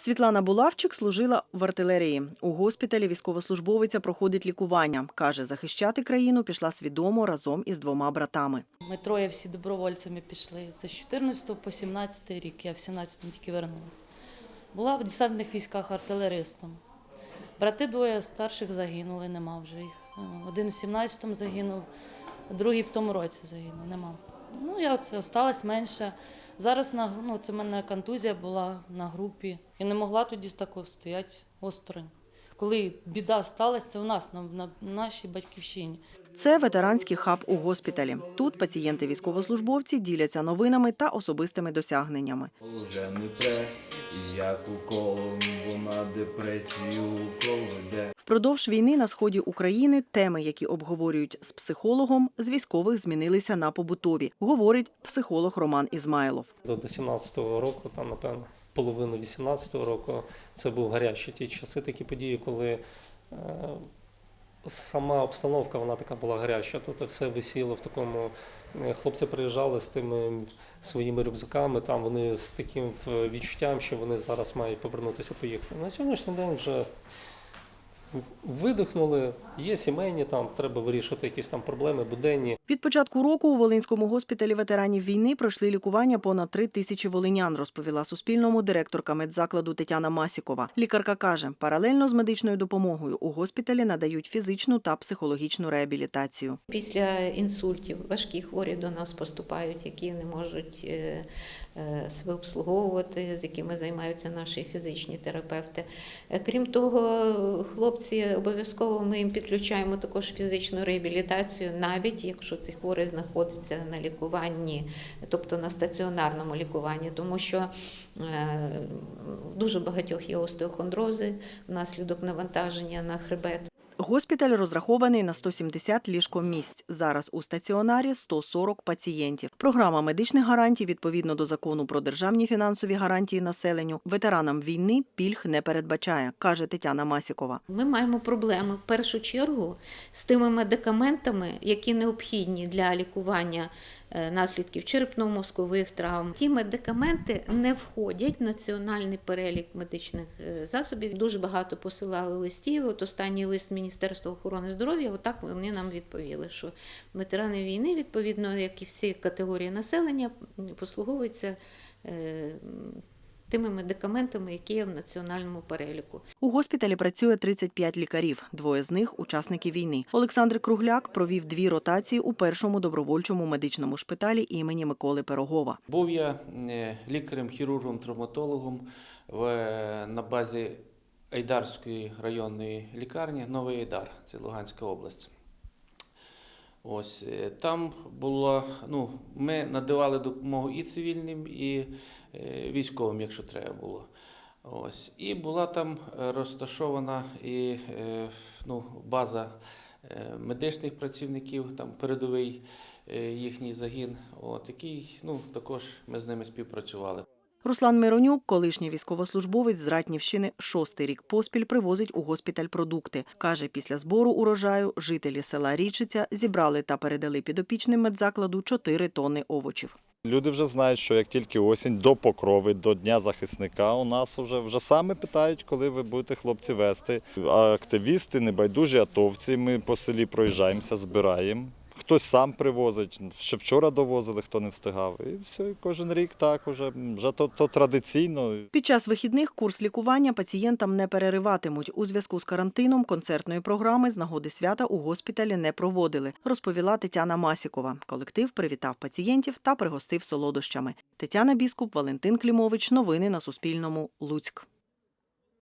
Світлана Булавчик служила в артилерії. У госпіталі військовослужбовиця проходить лікування. Каже, захищати країну пішла свідомо разом із двома братами. Ми троє всі добровольцями пішли. Це з 14 по 17 рік. Я в 17-му тільки вернулася. Була в десантних військах артилеристом. Брати двоє старших загинули, нема вже їх. Один в 17-му загинув, другий в тому році загинув, нема. Ну, я оце осталась менше. Зараз на, ну, це в мене контузія була на групі. Я не могла тоді тако стояти осторонь. Коли біда сталася, це у нас, на, на нашій батьківщині. Це ветеранський хаб у госпіталі. Тут пацієнти військовослужбовці діляться новинами та особистими досягненнями. Вже не тре, як уколом вона депресію колоде. Впродовж війни на сході України теми, які обговорюють з психологом, з військових змінилися на побутові, говорить психолог Роман Ізмайлов. до 17-го року, там, напевно, половину 18-го року, це був гарячі ті часи, такі події, коли е, сама обстановка вона така була гаряча. Тобто все висіло в такому. е, Хлопці приїжджали з тими своїми рюкзаками, там вони з таким е, відчуттям, що вони зараз мають повернутися поїхати. На сьогоднішній день вже видихнули, є сімейні, там треба вирішувати якісь там проблеми буденні. Від початку року у Волинському госпіталі ветеранів війни пройшли лікування понад три тисячі волинян, розповіла Суспільному директорка медзакладу Тетяна Масікова. Лікарка каже, паралельно з медичною допомогою у госпіталі надають фізичну та психологічну реабілітацію. Після інсультів важкі хворі до нас поступають, які не можуть е, е, себе обслуговувати, з якими займаються наші фізичні терапевти. Е, Крім того, хлопці обов'язково ми їм підключаємо також фізичну реабілітацію, навіть якщо ці хворий знаходяться на лікуванні, тобто на стаціонарному лікуванні, тому що е, дуже багатьох є остеохондрози внаслідок навантаження на хребет. Госпіталь розрахований на 170 ліжкомісць. Зараз у стаціонарі 140 пацієнтів. Програма медичних гарантій відповідно до закону про державні фінансові гарантії населенню ветеранам війни пільг не передбачає, каже Тетяна Масікова. Ми маємо проблеми в першу чергу з тими медикаментами, які необхідні для лікування наслідків черепно-мозкових травм. Ті медикаменти не входять в національний перелік медичних е, засобів. Дуже багато посилали листів. От останній лист Міністерства охорони здоров'я, отак вони нам відповіли, що ветерани війни, відповідно, як і всі категорії населення, послуговуються. Е, Тими медикаментами, які є в національному переліку. У госпіталі працює 35 лікарів. Двоє з них учасники війни. Олександр Кругляк провів дві ротації у першому добровольчому медичному шпиталі імені Миколи Пирогова. Був я е, лікарем, хірургом, травматологом в, на базі Айдарської районної лікарні Новий Айдар, це Луганська область. Ось е, там було, ну, ми надавали допомогу і цивільним, і е, військовим, якщо треба було. Ось. І була там е, розташована і ну, база медичних працівників, там передовий їхній загін, от, який ну, також ми з ними співпрацювали. Руслан Миронюк, колишній військовослужбовець з Ратнівщини, шостий рік поспіль привозить у госпіталь продукти. Каже, після збору урожаю жителі села Річиця зібрали та передали підопічним медзакладу 4 тонни овочів. Люди вже знають, що як тільки осінь до покрови, до Дня захисника, у нас вже, вже саме питають, коли ви будете хлопці вести. А активісти, небайдужі атовці, ми по селі проїжджаємося, збираємо. Хтось сам привозить, ще вчора довозили, хто не встигав. І все, і кожен рік так уже, вже то, то традиційно. Під час вихідних курс лікування пацієнтам не перериватимуть. У зв'язку з карантином концертної програми з нагоди свята у госпіталі не проводили, розповіла Тетяна Масікова. Колектив привітав пацієнтів та пригостив солодощами. Тетяна Біскуп, Валентин Клімович. Новини на Суспільному. Луцьк.